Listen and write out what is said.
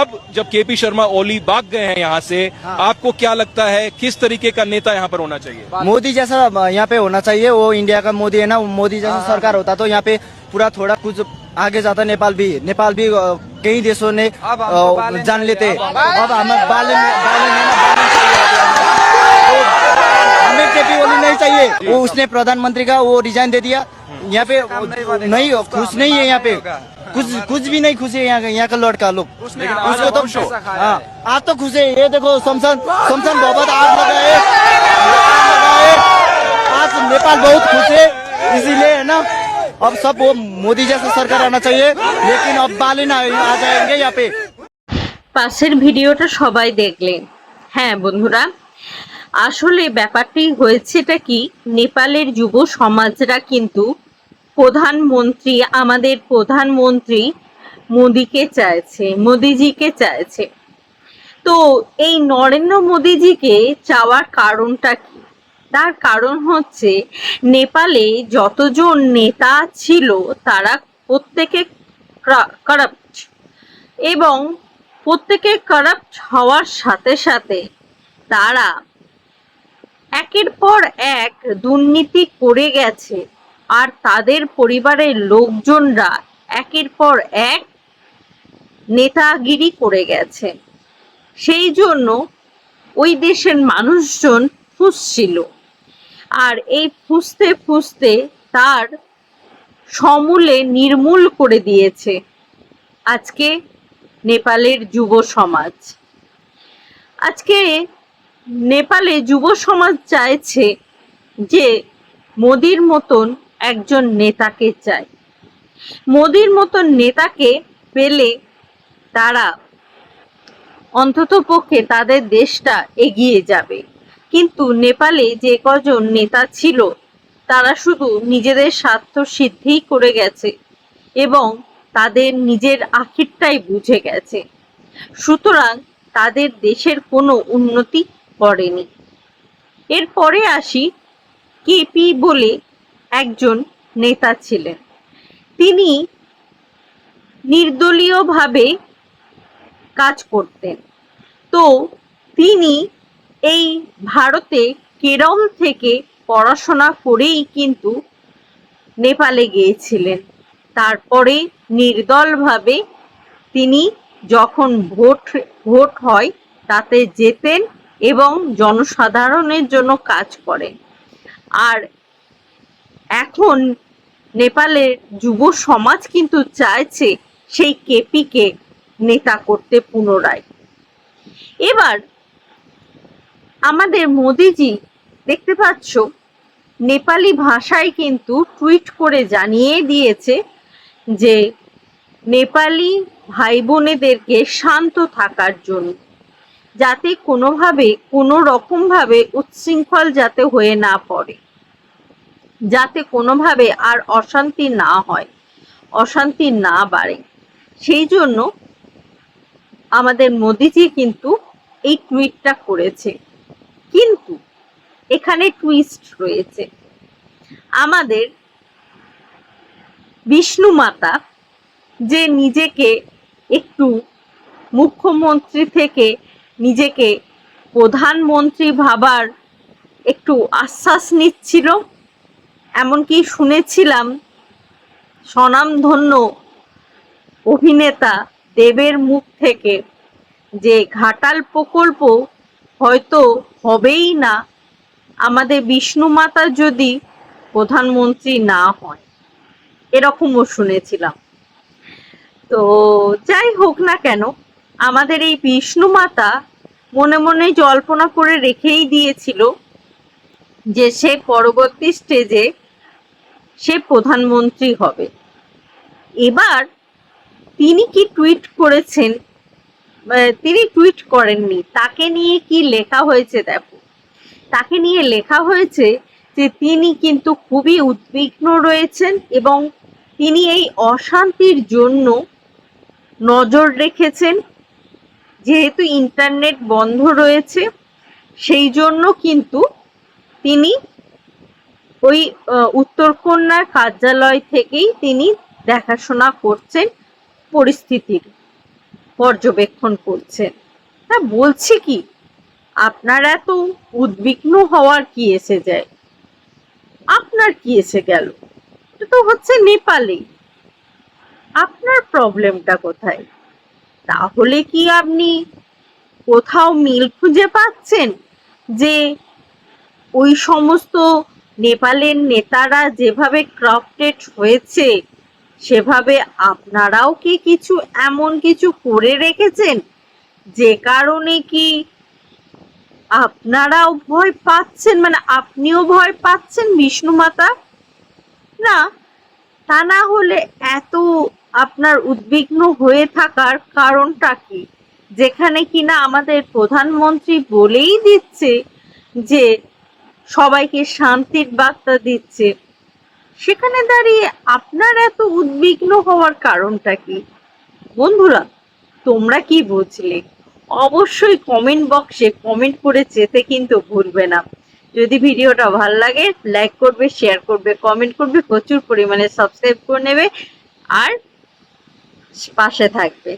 अब जब केपी शर्मा ओली भाग गए हैं यहाँ से हाँ। आपको क्या लगता है किस तरीके का नेता यहाँ पर होना चाहिए? मोदी जैसा यहाँ पे होना चाहिए वो इंडिया का मोदी है ना मोदी जैसा सरकार होता तो यहाँ पे पूरा थोड़ा कुछ आगे जाता नेपाल भी नेपाल भी कई देशों ने बालेन जान लेते। अब हमें है। तो हमें केपी ओली नहीं चाहिए। वो उसने प्रधानमंत्री का वो रिजाइन दे दिया। यहाँ पे नहीं खुश नहीं है यहाँ पे। कुछ कुछ भी नहीं खुश है यहाँ का- यहाँ का लड़का लोग उसने लेकिन हमारा उसको तो बहुत पैसा खाया हाँ है। आज तो खुश है ये देखो शमशान शमशान बहुत आग लगा है आज नेपाल बहुत खुश है इसीलिए है ना अब सब वो मोदी जैसा सरकार आना चाहिए लेकिन अब बालिन आ आ जाएंगे यहाँ पे পাশের ভিডিওটা সবাই দেখলেন হ্যাঁ বন্ধুরা আসলে ব্যাপারটি হয়েছেটা কি নেপালের যুব সমাজরা কিন্তু প্রধানমন্ত্রী, আমাদের প্রধানমন্ত্রী মোদিকে চাইছে, মোদিজিকে চাইছে। তো এই নরেন্দ্র মোদিজিকে চাওয়ার কারণটা কি? তার কারণ হচ্ছে নেপালে যতজন নেতা ছিল, তারা প্রত্যেকে কারাপ্ট এবং প্রত্যেকে কারাপ্ট হওয়ার সাথে সাথে তারা একের পর এক দুর্নীতি করে গেছে। আর তাদের পরিবারের লোকজনরা একের পর এক নেতাগিরি করে গেছে। সেই জন্য ওই দেশের মানুষজন ফুসছিল। আর এই ফুসতে ফুসতে তার সমূলে নির্মূল করে দিয়েছে আজকে নেপালের যুব সমাজ। আজকে নেপালে যুব সমাজ চাইছে যে মোদির মতন একজন নেতাকে চায়। মোদির মতন নেতাকে পেলে তারা অন্তত পক্ষে তাদের দেশটা এগিয়ে যাবে। কিন্তু নেপালে যে কজন নেতা ছিল, তারা শুধু নিজেদের স্বার্থ সিদ্ধিই করে গেছে এবং তাদের নিজের আখিরটাই বুঝে গেছে। সুতরাং তাদের দেশের কোনো উন্নতি করেনি। এরপরে আসি কেপি বলে একজন নেতা ছিলেন। তিনি নির্দলীয়ভাবে কাজ করতেন। তো তিনি এই ভারতে কেরল থেকে পড়াশোনা করেই কিন্তু নেপালে গিয়েছিলেন। তারপরে নির্দলভাবে তিনি যখন ভোট ভোট হয় তাতে যেতেন এবং জনসাধারণের জন্য কাজ করেন। আর এখন নেপালের যুব সমাজ কিন্তু চাইছে সেই কেপিকে নেতা করতে পুনরায়। এবার আমাদের মোদিজি, দেখতে পাচ্ছ, নেপালি ভাষায় কিন্তু টুইট করে জানিয়ে দিয়েছে যে নেপালি ভাই বোনেদেরকে শান্ত থাকার জন্য, যাতে কোনোভাবে, কোনো রকমভাবে উচ্ছৃঙ্খল যাতে হয়ে না পড়ে। যাতে কোনোভাবে আর অশান্তি না হয়, অশান্তি না বাড়ে। সেই জন্য আমাদের মোদিজি কিন্তু এই টুইটটা করেছে। কিন্তু এখানে টুইস্ট রয়েছে। আমাদের বিষ্ণু মাতা যে নিজেকে একটু মুখ্যমন্ত্রী থেকে নিজেকে প্রধানমন্ত্রী ভাবার একটু আশ্বাস নিচ্ছিল এমনকি শুনেছিলাম, স্বনামধন্য অভিনেতা দেবের মুখ থেকে যে ঘাটাল প্রকল্প হয়তো হবেই না, আমাদের বিষ্ণু মাতা যদি প্রধানমন্ত্রী না হয়। এরকমও শুনেছিলাম। তো যাই হোক না কেন, আমাদের এই বিষ্ণু মাতা মনে মনে জল্পনা করে রেখেই দিয়েছিল যে সে পরবর্তী স্টেজে সে প্রধানমন্ত্রী হবে। এবার তিনি কি টুইট করেছেন? তিনি টুইট করেননি। তাকে নিয়ে কি লেখা হয়েছে দেখো। তাকে নিয়ে লেখা হয়েছে যে তিনি কিন্তু খুবই উদ্বিগ্ন রয়েছেন এবং তিনি এই অশান্তির জন্য নজর রেখেছেন। যেহেতু ইন্টারনেট বন্ধ রয়েছে, সেই জন্য কিন্তু তিনি ওই উত্তরকন্যার কার্যালয় থেকেই তিনি দেখাশোনা করছেন, পরিস্থিতির পর্যবেক্ষণ করছেন। হ্যাঁ বলছি কি, আপনার এত উদ্বিগ্ন হওয়ার কি এসে যায়? আপনার কি এসে গেল? এটা তো হচ্ছে নেপালে। আপনার প্রবলেমটা কোথায়? তাহলে কি আপনি কোথাও মিল খুঁজে পাচ্ছেন যে ওই সমস্ত নেপালের নেতারা যেভাবে ক্রাফটেড হয়েছে, সেভাবে আপনারাও কি কিছু এমন কিছু করে রেখেছেন? যে কারণে কি আপনারাও ভয় পাচ্ছেন? মানে আপনিও ভয় পাচ্ছেন বিষ্ণু মাতা? না, তা না হলে এত আপনার উদ্বিগ্ন হয়ে থাকার কারণটা কি? যেখানে কিনা আমাদের প্রধানমন্ত্রী বলেই দিচ্ছে যে সবাইকে শান্তির বার্তা দিচ্ছে। সেখানে দাঁড়িয়ে আপনার এত উদ্বিগ্ন হওয়ার কারণটা কি? বন্ধুরা, তোমরা কি বুঝলে? অবশ্যই কমেন্ট বক্সে কমেন্ট করে যেতে কিন্তু ভুলবে না। যদি ভিডিওটা ভালো লাগে লাইক করবে শেয়ার করবে কমেন্ট করবে, প্রচুর পরিমাণে সাবস্ক্রাইব করে নেবে আর পাশে থাকবে।